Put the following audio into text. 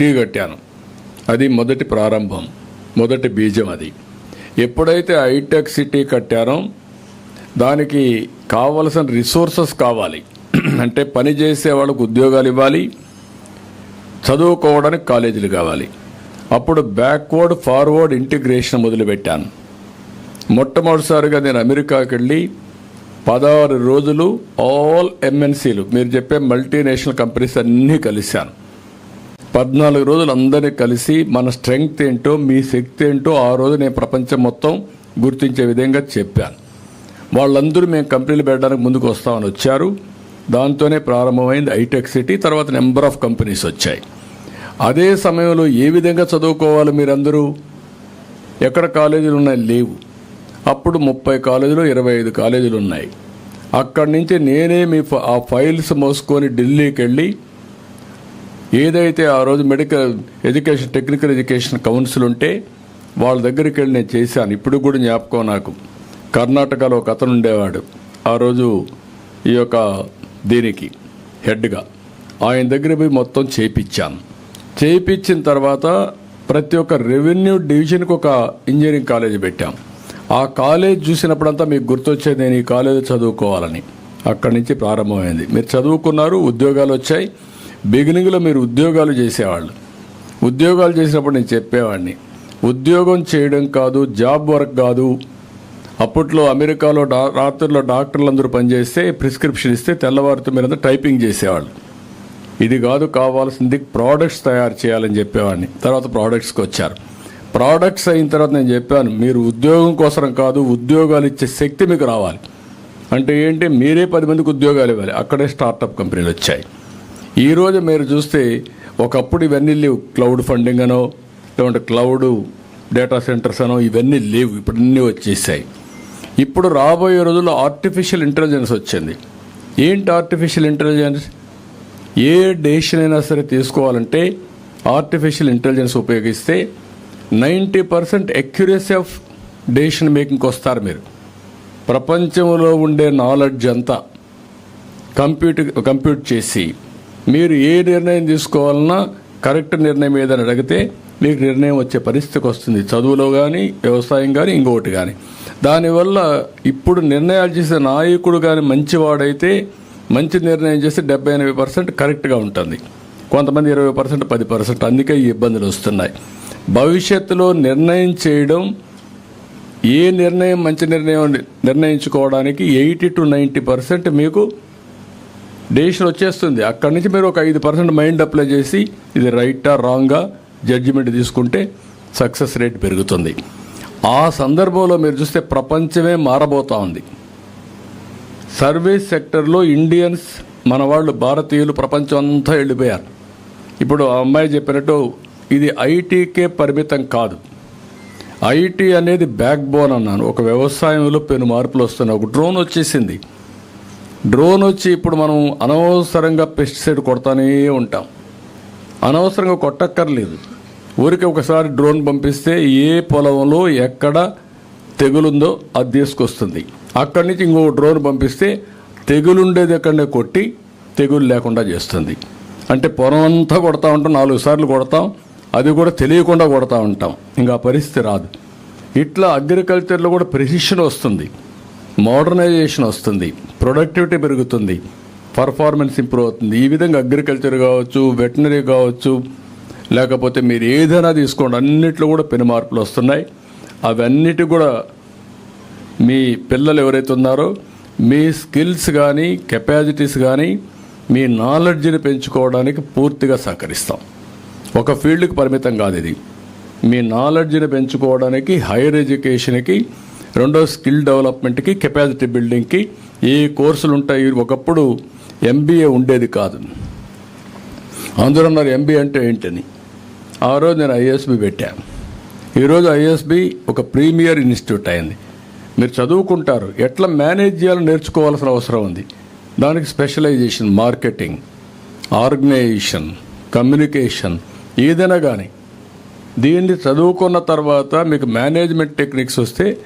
City కట్టాను. అది మొదటి ప్రారంభం మొదటి బీజం అది. ఎప్పుడైతే హైటెక్ సిటీ కట్టారో దానికి కావలసిన రిసోర్సెస్ కావాలి. అంటే పని చేసే వాళ్ళకు ఉద్యోగాలు ఇవ్వాలి చదువుకోవడానికి కాలేజీలు కావాలి. అప్పుడు బ్యాక్వర్డ్ ఫార్వర్డ్ ఇంటిగ్రేషన్ మొదలుపెట్టాను. మొట్టమొదటిసారిగా నేను అమెరికాకి వెళ్ళి పదహారు రోజులు ఆల్ ఎంఎన్సీలు మీరు చెప్పే మల్టీనేషనల్ కంపెనీస్ అన్నీ కలిశాను. పద్నాలుగు రోజులు అందరినీ కలిసి మన స్ట్రెంగ్త్ ఏంటో మీ శక్తి ఏంటో ఆ రోజు నేను ప్రపంచం మొత్తం గుర్తించే విధంగా చెప్పాను. వాళ్ళందరూ మేము కంపెనీలు పెట్టడానికి ముందుకు వస్తామని వచ్చారు. దాంతోనే ప్రారంభమైంది హైటెక్ సిటీ తర్వాత నెంబర్ ఆఫ్ కంపెనీస్ వచ్చాయి. అదే సమయంలో ఏ విధంగా చదువుకోవాలి మీరందరూ? ఎక్కడ కాలేజీలు ఉన్నాయి? లేవు. అప్పుడు ముప్పై కాలేజీలు ఇరవై ఐదు కాలేజీలు ఉన్నాయి. అక్కడి నుంచి నేనే మీ ఫ- ఆ ఫైల్స్ మోసుకొని ఢిల్లీకి వెళ్ళి ఏదైతే ఆ రోజు medical education technical education council ఉంటే వాళ్ళ దగ్గరికి వెళ్ళి నేను చేశాను. ఇప్పుడు కూడా జ్ఞాపకం నాకు. కర్ణాటకలో ఒక అతను ఉండేవాడు. ఆ రోజు ఈ యొక్క దీనికి హెడ్గా. ఆయన దగ్గర పోయి మొత్తం చేయించాను చేయించిన తర్వాత ప్రతి ఒక్క రెవెన్యూ డివిజన్కి ఒక ఇంజనీరింగ్ కాలేజ్ పెట్టాం. ఆ కాలేజ్ చూసినప్పుడంతా మీకు గుర్తొచ్చేది నేను ఈ కాలేజ్ చదువుకోవాలని. అక్కడి నుంచి ప్రారంభమైంది. మీరు చదువుకున్నారు ఉద్యోగాలు వచ్చాయి. బిగినింగ్లో మీరు ఉద్యోగాలు చేసేవాళ్ళు. ఉద్యోగాలు చేసినప్పుడు నేను చెప్పేవాడిని ఉద్యోగం చేయడం కాదు జాబ్ వర్క్ కాదు. అప్పట్లో అమెరికాలో డా రాత్రుల్లో డాక్టర్లు అందరూ పనిచేస్తే ప్రిస్క్రిప్షన్ ఇస్తే తెల్లవారితో మీరంతా టైపింగ్ చేసేవాళ్ళు. ఇది కాదు కావాల్సింది ప్రోడక్ట్స్ తయారు చేయాలని చెప్పేవాడిని. తర్వాత ప్రోడక్ట్స్కి వచ్చారు. ప్రోడక్ట్స్ అయిన తర్వాత నేను చెప్పాను మీరు ఉద్యోగం కోసం కాదు ఉద్యోగాలు ఇచ్చే శక్తి మీకు రావాలి. అంటే ఏంటి? మీరే పది మందికి ఉద్యోగాలు ఇవ్వాలి. అక్కడే స్టార్టప్ కంపెనీలు వచ్చాయి. ఈరోజు మీరు చూస్తే ఒకప్పుడు ఇవన్నీ లేవు. క్లౌడ్ ఫండింగ్ అనో లేదంటే క్లౌడ్ డేటా సెంటర్స్ అనో ఇవన్నీ లేవు. ఇప్పుడు అన్నీ వచ్చేసాయి. ఇప్పుడు రాబోయే రోజుల్లో ఆర్టిఫిషియల్ ఇంటెలిజెన్స్ వచ్చింది. ఏంటి ఆర్టిఫిషియల్ ఇంటెలిజెన్స్? ఏ డెసిషన్ అయినా సరే తీసుకోవాలంటే ఆర్టిఫిషియల్ ఇంటెలిజెన్స్ ఉపయోగిస్తే ninety percent accuracy of decision మేకింగ్కి వస్తారు మీరు. ప్రపంచంలో ఉండే నాలెడ్జ్ అంతా కంప్యూట్ కంప్యూట్ చేసి మీరు ఏ నిర్ణయం తీసుకోవాలన్నా కరెక్ట్ నిర్ణయం ఏదని అడిగితే మీకు నిర్ణయం వచ్చే పరిస్థితికి వస్తుంది. చదువులో కానీ వ్యవసాయం కానీ ఇంకొకటి కానీ దానివల్ల ఇప్పుడు నిర్ణయాలు చేసే నాయకుడు కానీ మంచివాడైతే మంచి నిర్ణయం చేస్తే డెబ్బై ఎనభై పర్సెంట్ కరెక్ట్గా ఉంటుంది. కొంతమంది ఇరవై పర్సెంట్ పది పర్సెంట్ అందుకే ఈ ఇబ్బందులు వస్తున్నాయి. భవిష్యత్తులో నిర్ణయం చేయడం ఏ నిర్ణయం మంచి నిర్ణయం నిర్ణయించుకోవడానికి ఎయిటీ టు నైంటీ పర్సెంట్ మీకు డెసిషన్ వచ్చేస్తుంది. అక్కడి నుంచి మీరు ఒక ఐదు పర్సెంట్ మైండ్ అప్లై చేసి ఇది రైటా రాంగా జడ్జిమెంట్ తీసుకుంటే సక్సెస్ రేట్ పెరుగుతుంది. ఆ సందర్భంలో మీరు చూస్తే ప్రపంచమే మారబోతా ఉంది. సర్వీస్ సెక్టర్లో ఇండియన్స్ మన వాళ్ళు భారతీయులు ప్రపంచం అంతా వెళ్ళిపోయారు. ఇప్పుడు ఆ అమ్మాయి చెప్పినట్టు ఇది ఐటీకే పరిమితం కాదు. ఐటీ అనేది బ్యాక్ బోన్ అన్నాను. ఒక వ్యవసాయంలో పెను మార్పులు వస్తున్నాయి. ఒక డ్రోన్ వచ్చేసింది. డ్రోన్ వచ్చి ఇప్పుడు మనం అనవసరంగా పెస్టిసైడ్ కొడతానే ఉంటాం. అనవసరంగా కొట్టక్కర్లేదు. ఊరికి ఒకసారి డ్రోన్ పంపిస్తే ఏ పొలంలో ఎక్కడ తెగులుందో అది తీసుకొస్తుంది. అక్కడి నుంచి ఇంకో డ్రోన్ పంపిస్తే తెగులుండేది ఎక్కడనే కొట్టి తెగులు లేకుండా చేస్తుంది. అంటే పొలం అంతా కొడతా ఉంటాం నాలుగు సార్లు కొడతాం అది కూడా తెలియకుండా కొడతా ఉంటాం. ఇంకా పరిస్థితి రాదు. ఇట్లా అగ్రికల్చర్లో కూడా ప్రెసిషన్ వస్తుంది. మోడర్నైజేషన్ వస్తుంది ప్రొడక్టివిటీ పెరుగుతుంది పర్ఫార్మెన్స్ ఇంప్రూవ్ అవుతుంది. ఈ విధంగా అగ్రికల్చర్ కావచ్చు వెటనరీ కావచ్చు లేకపోతే మీరు ఏదైనా తీసుకోండి అన్నిట్లో కూడా పెను మార్పులు వస్తున్నాయి. అవన్నిటి కూడా మీ పిల్లలు ఎవరైతే ఉన్నారో మీ స్కిల్స్ కానీ కెపాసిటీస్ కానీ మీ నాలెడ్జ్ని పెంచుకోవడానికి పూర్తిగా సహకరిస్తాం. ఒక ఫీల్డ్కి పరిమితం కాదు ఇది. మీ నాలెడ్జ్ని పెంచుకోవడానికి హైయర్ ఎడ్యుకేషన్కి రెండో స్కిల్ డెవలప్మెంట్కి కెపాసిటీ బిల్డింగ్కి ఏ కోర్సులు ఉంటాయి? ఒకప్పుడు ఎంబీఏ ఉండేది కాదు. అందరూ అన్నారు ఎంబీఏ అంటే ఏంటని? ఆ రోజు నేను ఐఎస్బి పెట్టాను ఈరోజు ఐఎస్బి ఒక ప్రీమియర్ ఇన్స్టిట్యూట్ అయింది. మీరు చదువుకుంటారు. ఎట్లా మేనేజ్ చేయాలో నేర్చుకోవాల్సిన అవసరం ఉంది. దానికి స్పెషలైజేషన్ మార్కెటింగ్ ఆర్గనైజేషన్ కమ్యూనికేషన్ ఏదైనా కానీ దీన్ని చదువుకున్న తర్వాత మీకు మేనేజ్మెంట్ టెక్నిక్స్ వస్తే